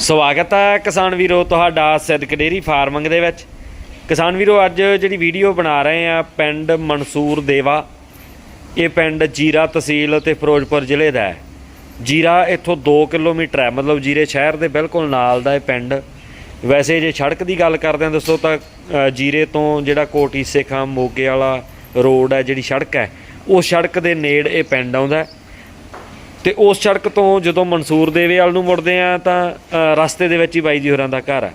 ਸਵਾਗਤ ਹੈ ਕਿਸਾਨ ਵੀਰੋ, ਤੁਹਾਡਾ ਸਿੱਧਕ ਡੇਰੀ ਫਾਰਮਿੰਗ ਦੇ ਵਿੱਚ। ਕਿਸਾਨ ਵੀਰੋ, ਅੱਜ ਜਿਹੜੀ ਵੀਡੀਓ ਬਣਾ ਰਹੇ ਆ ਪਿੰਡ ਮਨਸੂਰ ਦੇਵਾ। ਇਹ ਪਿੰਡ ਜੀਰਾ ਤਹਿਸੀਲ ਤੇ ਫਿਰੋਜ਼ਪੁਰ ਜ਼ਿਲ੍ਹੇ ਦਾ ਹੈ। ਜੀਰਾ ਇੱਥੋਂ 2 ਕਿਲੋਮੀਟਰ ਹੈ, ਮਤਲਬ ਜੀਰੇ ਸ਼ਹਿਰ ਦੇ ਬਿਲਕੁਲ ਨਾਲ ਦਾ ਇਹ ਪਿੰਡ। ਵੈਸੇ ਜੇ ਸੜਕ ਦੀ ਗੱਲ ਕਰਦੇ ਹਾਂ, ਦੱਸੋ ਤਾਂ ਜੀਰੇ ਤੋਂ ਜਿਹੜਾ ਕੋਟੀ ਸੇਖਾਂ ਮੋਗੇ ਵਾਲਾ ਰੋਡ ਹੈ, ਜਿਹੜੀ ਸੜਕ ਹੈ, ਉਹ ਸੜਕ ਦੇ ਨੇੜ ਇਹ ਪਿੰਡ ਆਉਂਦਾ ਹੈ। ਤੇ ਉਸ ਸੜਕ ਤੋਂ ਜਦੋਂ ਮਨਸੂਰ ਦੇਵੇ ਵਾਲ ਨੂੰ ਮੁੜਦੇ ਆ ਤਾਂ ਰਸਤੇ ਦੇ ਵਿੱਚ ਹੀ ਬਾਈ ਜੀ ਹੋਰਾਂ ਦਾ ਘਰ ਹੈ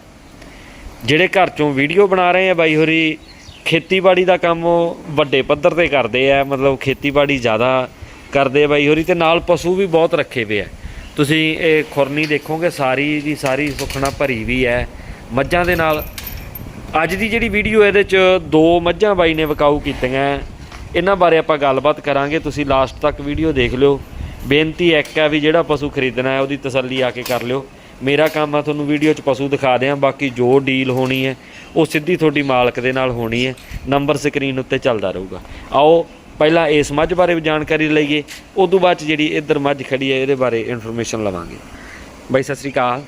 ਜਿਹੜੇ ਘਰ ਚੋਂ ਵੀਡੀਓ ਬਣਾ ਰਹੇ ਆ ਬਾਈ ਹੋਰੀ, ਖੇਤੀਬਾੜੀ ਦਾ ਕੰਮ ਵੱਡੇ ਪੱਧਰ ਤੇ ਕਰਦੇ ਆ, ਮਤਲਬ ਖੇਤੀਬਾੜੀ ਜ਼ਿਆਦਾ ਕਰਦੇ ਆ ਬਾਈ ਹੋਰੀ ਤੇ ਨਾਲ ਪਸ਼ੂ ਵੀ ਬਹੁਤ ਰੱਖੇ ਹੋਏ ਆ। ਤੁਸੀਂ ਇਹ ਖੁਰਨੀ ਦੇਖੋਗੇ, ਸਾਰੀ ਦੀ ਸਾਰੀ ਸੁਖਣਾ ਭਰੀ ਵੀ ਹੈ ਮੱਝਾਂ ਦੇ ਨਾਲ। ਅੱਜ ਦੀ ਜਿਹੜੀ ਵੀਡੀਓ ਇਹਦੇ ਚ ਦੋ ਮੱਝਾਂ ਬਾਈ ਨੇ ਵਿਕਾਊ ਕੀਤੀਆਂ, ਇਹਨਾਂ ਬਾਰੇ ਆਪਾਂ ਗੱਲਬਾਤ ਕਰਾਂਗੇ, ਤੁਸੀਂ ਲਾਸਟ ਤੱਕ ਵੀਡੀਓ ਦੇਖ ਲਿਓ। ਬੇਨਤੀ ਇੱਕ ਆ ਵੀ ਜਿਹੜਾ ਪਸ਼ੂ ਖਰੀਦਣਾ ਹੈ, ਉਹਦੀ ਤਸੱਲੀ ਆ ਕੇ ਕਰ ਲਿਓ। ਮੇਰਾ ਕੰਮ ਆ ਤੁਹਾਨੂੰ ਵੀਡੀਓ 'ਚ ਪਸ਼ੂ ਦਿਖਾ ਦਿਆਂ, ਬਾਕੀ ਜੋ ਡੀਲ ਹੋਣੀ ਹੈ, ਉਹ ਸਿੱਧੀ ਤੁਹਾਡੀ ਮਾਲਕ ਦੇ ਨਾਲ ਹੋਣੀ ਹੈ। ਨੰਬਰ ਸਕਰੀਨ ਉੱਤੇ ਚੱਲਦਾ ਰਹੂਗਾ। ਆਓ, ਪਹਿਲਾਂ ਇਸ ਮੱਝ ਬਾਰੇ ਵੀ ਜਾਣਕਾਰੀ ਲਈਏ ਉਸ ਤੋਂ ਬਾਅਦ 'ਚ ਜਿਹੜੀ ਇੱਧਰ ਮੱਝ ਖੜੀ ਹੈ, ਇਹਦੇ ਬਾਰੇ ਇਨਫੋਰਮੇਸ਼ਨ ਲਵਾਂਗੇ। ਬਾਈ ਸਤਿ ਸ੍ਰੀ ਅਕਾਲ।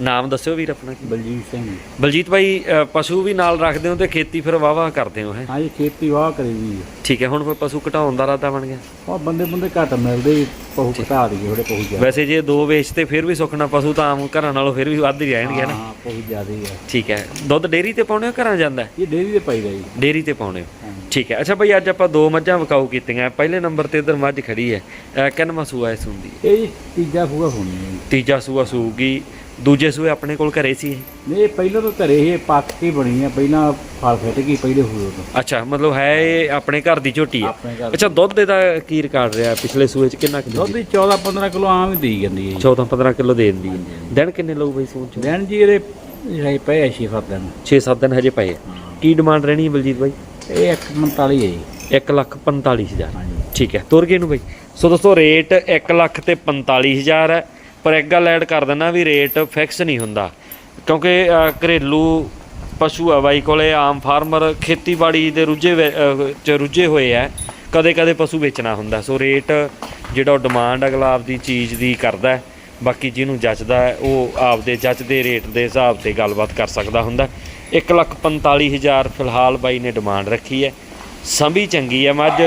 ਨਾਮ ਦੱਸਿਓ ਵੀਰ ਆਪਣਾ ਕੀ? ਬਲਜੀਤ ਸਿੰਘ ਬਲਜੀਤ ਭਾਈ ਪਸ਼ੂ ਵੀ ਨਾਲ ਰੱਖਦੇ ਹੋ ਤੇ ਖੇਤੀ ਫਿਰ ਵਾਵਾ ਕਰਦੇ ਹੋ ਹੈ? ਹਾਂਜੀ ਖੇਤੀ ਵਾਹ ਕਰੀ ਹੈ। ਠੀਕ ਹੈ ਹੁਣ ਫਿਰ ਪਸ਼ੂ ਘਟਾਉਣ ਦਾ ਰਾਦਾ ਬਣ ਗਿਆ। ਉਹ ਬੰਦੇ ਬੰਦੇ ਘੱਟ ਮਿਲਦੇ ਪਹੂ ਘਟਾ ਦਈਏ ਥੋੜੇ ਪਹੂ ਜ਼ਿਆਦਾ ਵੈਸੇ ਜੇ ਦੋ ਵੇਚਤੇ ਫਿਰ ਵੀ ਸੁਖਣਾ ਪਸ਼ੂ ਤਾਂ ਆਮ ਘਰਾਂ ਨਾਲੋਂ ਫਿਰ ਵੀ ਵੱਧ ਹੀ ਰਹਿਣਗੇ ਨਾ? ਹਾਂ ਪਹੂ ਜ਼ਿਆਦਾ ਹੀ ਹੈ ਠੀਕ ਹੈ। ਦੁੱਧ ਡੇਰੀ ਤੇ ਪਾਉਣੇ ਹੋ ਘਰਾਂ ਜਾਂਦਾ? ਹੈ? ਇਹ ਡੇਰੀ ਦੇ ਪਾਈ ਦਾ ਜੀ। ਡੇਰੀ ਤੇ ਪਾਉਣੇ ਹੋ। ਠੀਕ ਹੈ। ਅੱਛਾ ਭਾਈ ਅੱਜ ਆਪਾਂ ਦੋ ਮੱਝਾਂ ਵਿਕਾਊ ਕੀਤੀਆਂ। ਪਹਿਲੇ ਨੰਬਰ ਤੇ ਇਧਰ ਮੱਝ ਖੜੀ ਹੈ। ਅਹ ਕਿੰਨਵਾਂ ਸੂਆ ਇਸ ਹੁੰਦੀ ਇਹ ਜੀ ਤੀਜਾ ਫੂਗਾ ਹੋਣੀ ਹੈ ਜੀ। ਤੀਜਾ ਸੂਆ ਸੂਗੀ। ਦੂਜੇ ਸੂਏ ਆਪਣੇ ਕੋਲ ਘਰੇ ਸੀ ਇਹ? ਨਹੀਂ ਇਹ ਪਹਿਲਾਂ ਤਾਂ ਘਰੇ ਇਹ ਪੱਕ ਕੇ ਬਣੀ ਹੈ ਪਹਿਲਾਂ ਫਲ ਫਿੱਟ ਗਈ ਪਹਿਲੇ ਫੂਏ ਤੋਂ ਅੱਛਾ ਮਤਲਬ ਹੈ ਇਹ ਆਪਣੇ ਘਰ ਦੀ ਝੋਟੀ ਹੈ ਆਪਣੇ ਘਰ ਅੱਛਾ ਦੁੱਧ ਇਹਦਾ ਕੀ ਰਿਕਾਰਡ ਰਿਹਾ ਪਿਛਲੇ ਸੂਏ ਚ ਕਿੰਨਾ ਕੁ ਦੁੱਧ ਦੀ 14 15 ਕਿਲੋ ਆਮ ਹੀ ਦੇਈ ਜਾਂਦੀ ਹੈ ਜੀ। 14 15 ਕਿਲੋ ਦੇ ਦਿੰਦੀ ਹੈ। ਦਿਨ ਕਿੰਨੇ ਲਊ ਬਈ ਸੂਣ ਚ? ਦੇਣ ਜੀ ਇਹਦੇ ਜਿਹੜੇ ਪਏ 6 7 ਦਿਨ। 6-7 ਦਿਨ ਹਜੇ ਪਏ ਆ। ਕੀ ਡਿਮਾਂਡ ਰਹਿਣੀ ਹੈ ਬਲਜੀਤ ਬਾਈ? ਇਹ 145 ਹੈ ਜੀ। 1 ਲੱਖ 45000 ਹਾਂਜੀ। ਠੀਕ ਹੈ ਤੁਰ ਗਏ ਨੂੰ ਬਈ। ਸੋ ਦੋਸਤੋ ਰੇਟ 1 ਲੱਖ ਤੇ 45000 ਹੈ। ਪਰ ਇੱਕ ਗੱਲ ਐਡ ਕਰ ਦਿੰਦਾ ਵੀ ਰੇਟ ਫਿਕਸ ਨਹੀਂ ਹੁੰਦਾ। ਕਿਉਂਕਿ ਘਰੇਲੂ ਪਸ਼ੂ ਆ ਬਾਈ ਕੋਲੇ, ਆਮ ਫਾਰਮਰ ਖੇਤੀਬਾੜੀ ਦੇ ਰੁੱਝੇ ਵੇ- ਚ ਰੁੱਝੇ ਹੋਏ ਆ, ਕਦੇ ਕਦੇ ਪਸ਼ੂ ਵੇਚਣਾ ਹੁੰਦਾ। ਸੋ ਰੇਟ ਜਿਹੜਾ ਉਹ ਡਿਮਾਂਡ ਅਗਲਾ ਆਪਦੀ ਚੀਜ਼ ਦੀ ਕਰਦਾ, ਬਾਕੀ ਜਿਹਨੂੰ ਜੱਚਦਾ, ਉਹ ਆਪਦੇ ਜੱਚਦੇ ਰੇਟ ਦੇ ਹਿਸਾਬ ਤੇ ਗੱਲਬਾਤ ਕਰ ਸਕਦਾ ਹੁੰਦਾ। 1 ਲੱਖ 45000 ਫਿਲਹਾਲ ਬਾਈ ਨੇ ਡਿਮਾਂਡ ਰੱਖੀ ਹੈ। ਸੰਭੀ ਚੰਗੀ ਹੈ, ਮੱਝ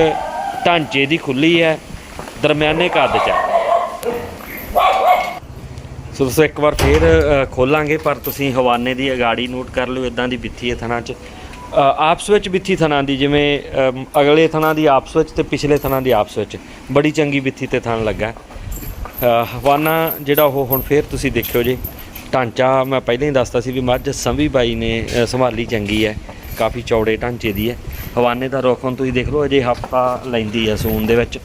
ਢਾਂਚੇ ਦੀ ਖੁੱਲੀ ਹੈ, ਦਰਮਿਆਨੇ ਕੱਦ ਚ ਹੈ ਸੋ ਦੋਸਤੋ, ਇੱਕ ਵਾਰ ਫੇਰ ਖੋਲਾਂਗੇ, ਪਰ ਤੁਸੀਂ ਹਵਾਨੇ ਦੀ ਅਗਾੜੀ ਨੋਟ ਕਰ ਲਿਓ ਇਦਾਂ ਦੀ ਬਿੱਥੀ ਹੈ ਥਣਾ 'ਚ। ਆਪਸ ਵਿੱਚ ਬਿੱਥੀ ਥਣਾ ਦੀ, ਜਿਵੇਂ ਅਗਲੇ ਥਣਾ ਦੀ ਆਪਸ ਵਿੱਚ ਤੇ ਪਿਛਲੇ ਥਣਾ ਦੀ ਆਪਸ ਵਿੱਚ। ਬੜੀ ਚੰਗੀ ਬਿੱਥੀ ਤੇ ਥਣ ਲੱਗਾ। ਹਵਾਨਾ ਜਿਹੜਾ ਉਹ ਹੁਣ ਫੇਰ ਤੁਸੀਂ ਦੇਖਿਓ ਜੀ। ਢਾਂਚਾ ਮੈਂ ਪਹਿਲਾਂ ਹੀ ਦੱਸਤਾ ਸੀ ਵੀ ਮੱਝ ਸੰਵੀ ਬਾਈ ਨੇ ਸੰਭਾਲੀ ਚੰਗੀ ਹੈ। ਕਾਫੀ ਚੌੜੇ ਢਾਂਚੇ ਦੀ ਹੈ। ਹਵਾਨੇ ਦਾ ਰੁੱਖ ਹੁਣ ਤੁਸੀਂ ਦੇਖ ਲਓ, ਅਜੇ ਹਫਤਾ ਲੈਂਦੀ ਹੈ ਸੂਨ ਦੇ ਵਿੱਚ।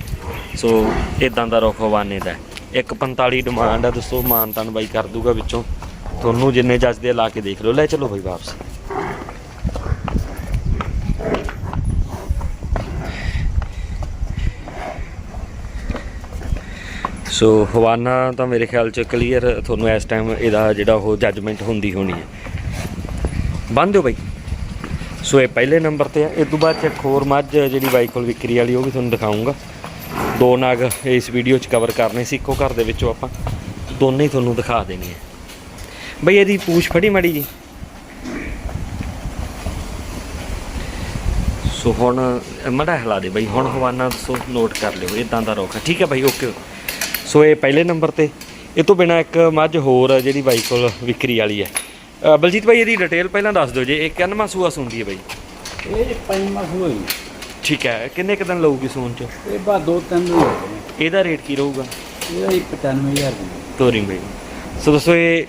ਸੋ ਇਦਾਂ ਦਾ ਰੁੱਖ ਹਵਾਨੇ ਦਾ ਹੈ। ਇੱਕ 45 ਡਿਮਾਂਡ ਆ ਦੋਸਤੋ ਮਾਨਤਨ ਬਾਈ ਕਰ ਦੂਗਾ ਵਿੱਚੋਂ। ਤੁਹਾਨੂੰ ਜਿੰਨੇ ਜੱਜਦੇ ਆ, ਲਾ ਕੇ ਦੇਖ ਲਓ। ਲੈ ਚਲੋ ਬਾਈ ਵਾਪਸ। ਸੋ ਹਵਾਨਾ ਤਾਂ ਮੇਰੇ ਖਿਆਲ ਚ ਕਲੀਅਰ ਤੁਹਾਨੂੰ ਇਸ ਟਾਈਮ ਇਹਦਾ ਜਿਹੜਾ ਉਹ ਜੱਜਮੈਂਟ ਹੁੰਦੀ ਹੋਣੀ ਹੈ। ਬੰਦ ਦਿਓ ਬਾਈ। ਸੋ ਇਹ ਪਹਿਲੇ ਨੰਬਰ ਤੇ ਹੈ ਇਸ ਤੋਂ ਬਾਅਦ ਚ ਇੱਕ ਹੋਰ ਮੱਝ ਜਿਹੜੀ ਬਾਈ ਕੋਲ ਵਿਕਰੀ ਵਾਲੀ, ਉਹ ਵੀ ਤੁਹਾਨੂੰ ਦਿਖਾਉਂਗਾ ਦੋ ਨਾਗ ਇਸ ਵੀਡੀਓ 'ਚ ਕਵਰ ਕਰਨੇ ਸੀ, ਇੱਕੋ ਘਰ ਦੇ ਵਿੱਚੋਂ ਆਪਾਂ। ਦੋਨੇ ਹੀ ਤੁਹਾਨੂੰ ਦਿਖਾ ਦੇਣੀ ਹੈ ਬਈ ਇਹਦੀ ਪੂਛ ਫੜੀ ਮੜੀ ਜੀ। ਸੋ ਹੁਣ, ਮੜਾ ਹਿਲਾ ਦੇ ਬਈ, ਹੁਣ ਹਵਾਨਾ ਸੋ ਨੋਟ ਕਰ ਲਿਓ ਇਦਾਂ ਦਾ ਰੋਕਾ ਠੀਕ ਹੈ ਬਾਈ ਓਕੇ ਸੋ ਇਹ ਪਹਿਲੇ ਨੰਬਰ ਤੇ। ਇਹ ਤੋਂ ਬਿਨਾ ਇੱਕ ਮੱਝ ਹੋਰ ਜਿਹੜੀ ਬਾਈ ਕੋਲ ਵਿਕਰੀ ਵਾਲੀ ਹੈ ਬਲਜੀਤ ਬਾਈ, ਇਹਦੀ ਡਿਟੇਲ ਪਹਿਲਾਂ ਦੱਸ ਦਿਓ ਜੇ, ਇਹ ਕਿੰਨਵਾਂ ਸੂਆ ਸੁੰਦੀ ਹੈ ਬਾਈ? ਇਹ ਪੰਜਵਾਂ ਫੂਆ ਜੀ ਠੀਕ ਹੈ ਕਿੰਨੇ ਕੁ ਦਿਨ ਲਊਗੀ ਸੂਣ ਚ? ਇਹ ਬਾ ਦੋ ਤਿੰਨ ਦਿਨ ਹੋ ਗਏ। ਨੇ। ਇਹਦਾ ਰੇਟ ਕੀ ਰਹੂਗਾ? ਇਹਦਾ ਜੀ 95000 ਦੀ ਤੋਰਿੰਗ ਬਈ ਸੋ ਦੋਸਤੋ ਇਹ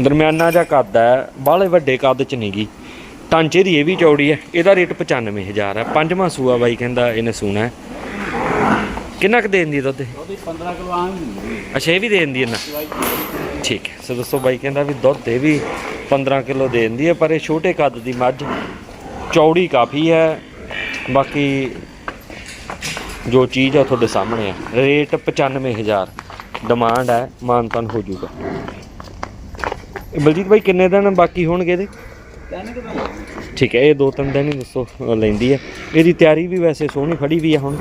ਦਰਮਿਆਨਾ ਜਿਹਾ ਕੱਦ ਹੈ ਬਾਹਲੇ ਵੱਡੇ ਕੱਦ ਚ ਨਹੀਂਗੀ ਟਾਂਚੇ ਦੀ ਇਹ ਵੀ ਚੌੜੀ ਹੈ ਇਹਦਾ ਰੇਟ 95000 ਹੈ। ਪੰਜਵਾਂ ਸੂਆ ਬਾਈ ਕਹਿੰਦਾ ਇਹਨੇ ਸੂਣਾ ਹੈ। ਕਿੰਨਾ ਕੁ ਦੇਣ ਦੀ ਦੁੱਧ ਇਹ? ਉਹਦੀ 15 ਕਿਲੋ ਆਮ ਹੀ ਹੁੰਦੀ ਹੈ। ਅੱਛਾ ਇਹ ਵੀ ਦੇ ਦਿੰਦੀ ਇਹਨਾਂ? ਠੀਕ ਹੈ। ਸੋ ਦੋਸਤੋ ਬਾਈ ਕਹਿੰਦਾ ਵੀ ਦੁੱਧ ਇਹ ਵੀ 15 ਕਿਲੋ ਦੇ ਦਿੰਦੀ ਹੈ ਪਰ ਇਹ ਛੋਟੇ ਕੱਦ ਦੀ ਮੱਝ ਚੌੜੀ ਕਾਫੀ ਹੈ। ਬਾਕੀ ਜੋ ਚੀਜ਼ ਆ ਤੁਹਾਡੇ ਸਾਹਮਣੇ ਆ। ਰੇਟ 95000 ਡਿਮਾਂਡ ਹੈ ਮਾਨਤਨ ਹੋ ਜਾਊਗਾ। ਬਲਜੀਤ ਬਾਈ ਕਿੰਨੇ ਦਿਨ ਬਾਕੀ ਹੋਣਗੇ ਇਹਦੇ? ਠੀਕ ਹੈ, ਇਹ ਦੋ ਤਿੰਨ ਦਿਨ ਹੀ ਦੱਸੋ ਲੈਂਦੀ ਹੈ। ਇਹਦੀ ਤਿਆਰੀ ਵੀ ਵੈਸੇ ਸੋਹਣੀ ਫੜੀ ਵੀ ਆ ਹੁਣ।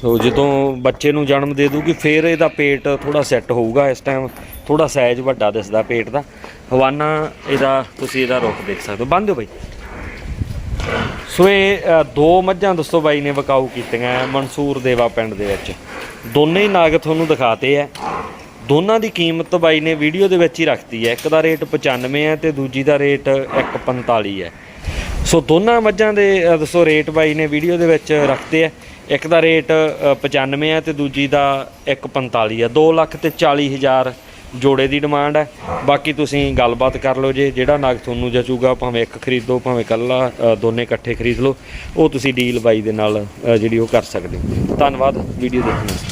ਸੋ ਜਦੋਂ ਬੱਚੇ ਨੂੰ ਜਨਮ ਦੇ ਦੂਗੀ ਫਿਰ ਇਹਦਾ ਪੇਟ ਥੋੜਾ ਸੈੱਟ ਹੋਊਗਾ ਇਸ ਟਾਈਮ ਥੋੜਾ ਸਾਈਜ਼ ਵੱਡਾ ਦਿਸਦਾ ਪੇਟ ਦਾ। ਹਵਾਨਾ ਇਹਦਾ ਤੁਸੀਂ ਇਹਦਾ ਰੁੱਖ ਦੇਖ ਸਕਦੇ ਹੋ। ਬੰਦ ਦਿਓ ਬਾਈ। ਸੋ ਇਹ ਦੋ ਮੱਝਾਂ ਦੋਸਤੋ ਬਾਈ ਨੇ ਵਕਾਊ ਕੀਤੀਆਂ ਮਨਸੂਰ ਦੇਵਾ ਪਿੰਡ ਦੇ ਵਿੱਚ। ਦੋਨੇ ਹੀ ਨਾਗ ਤੁਹਾਨੂੰ ਦਿਖਾਤੇ ਆ ਦੋਨਾਂ ਦੀ ਕੀਮਤ ਬਾਈ ਨੇ ਵੀਡੀਓ ਦੇ ਵਿੱਚ ਹੀ ਰੱਖਤੀ ਹੈ। ਇੱਕ ਦਾ ਰੇਟ 95 ਹੈ ਤੇ ਦੂਜੀ ਦਾ ਰੇਟ 145 ਹੈ। ਸੋ ਦੋਨਾਂ ਮੱਝਾਂ ਦੇ ਅ, ਦੱਸੋ ਰੇਟ ਬਾਈ ਨੇ ਵੀਡੀਓ ਦੇ ਵਿੱਚ ਰੱਖਤੇ ਆ ਇੱਕ ਦਾ ਰੇਟ ਅ, 95 ਹੈ ਤੇ ਦੂਜੀ ਦਾ 145 ਹੈ 2 ਲੱਖ ਤੇ 40 ਹਜ਼ਾਰ ਜੋੜੇ ਦੀ ਡਿਮਾਂਡ ਹੈ ਬਾਕੀ ਤੁਸੀਂ ਗੱਲਬਾਤ ਕਰ ਲਓ ਜੇ ਜਿਹੜਾ ਨਾਗ ਤੁਹਾਨੂੰ ਜਚੂਗਾ ਭਾਵੇਂ ਇੱਕ ਖਰੀਦੋ ਭਾਵੇਂ ਕੱਲਾ ਦੋਨੇ ਇਕੱਠੇ ਖਰੀਦ ਲਓ ਉਹ ਤੁਸੀਂ ਡੀਲ ਬਾਈ ਦੇ ਨਾਲ ਜਿਹੜੀ ਉਹ ਕਰ ਸਕਦੇ ਹੋ। ਧੰਨਵਾਦ ਵੀਡੀਓ ਦੇਖਣ ਲਈ